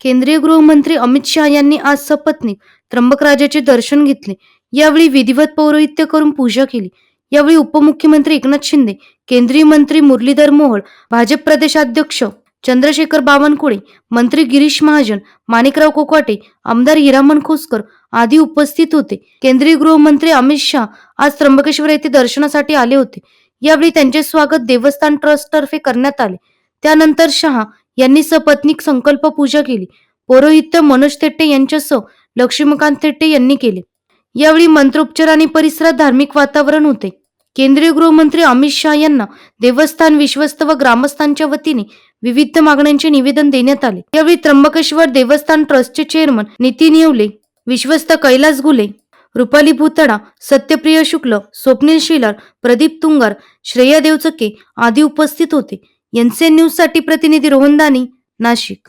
केंद्रीय गृहमंत्री अमित शहा यांनी आज सपत्नीक त्र्यंबकराजाचे दर्शन घेतले. यावेळी विधिवत पौरोहित्य करून पूजा केली. यावेळी उपमुख्यमंत्री एकनाथ शिंदे केंद्रीय मंत्री मुरलीधर मोहोळ भाजप प्रदेशाध्यक्ष चंद्रशेखर बावनकुळे मंत्री गिरीश महाजन माणिकराव कोकाटे आमदार हिरामन खोसकर आदी उपस्थित होते. केंद्रीय गृहमंत्री अमित शहा आज त्र्यंबकेश्वर येथे दर्शनासाठी आले होते. यावेळी त्यांचे स्वागत देवस्थान ट्रस्ट तर्फे करण्यात आले. त्यानंतर शहा यांनी सपत्नीक संकल्प पूजा केली. पौरोहित्य मनोज थेट्टे यांच्यासह लक्ष्मीकांत थेट्टे यांनी केले. यावेळी मंत्रोपचार आणि परिसरात धार्मिक वातावरण होते. केंद्रीय गृहमंत्री अमित शहा यांना देवस्थान विश्वस्त व ग्रामस्थांच्या वतीने विविध मागण्यांचे निवेदन देण्यात आले. यावेळी त्र्यंबकेश्वर देवस्थान ट्रस्टचे चेअरमन नितीन येवले विश्वस्त कैलास गुले रुपाली भूतडा सत्यप्रिय शुक्ल स्वप्नील शिलार प्रदीप तुंगार श्रेया देवचके आदी उपस्थित होते. एनसीएन न्यूजसाठी प्रतिनिधी रोहन दानी नाशिक.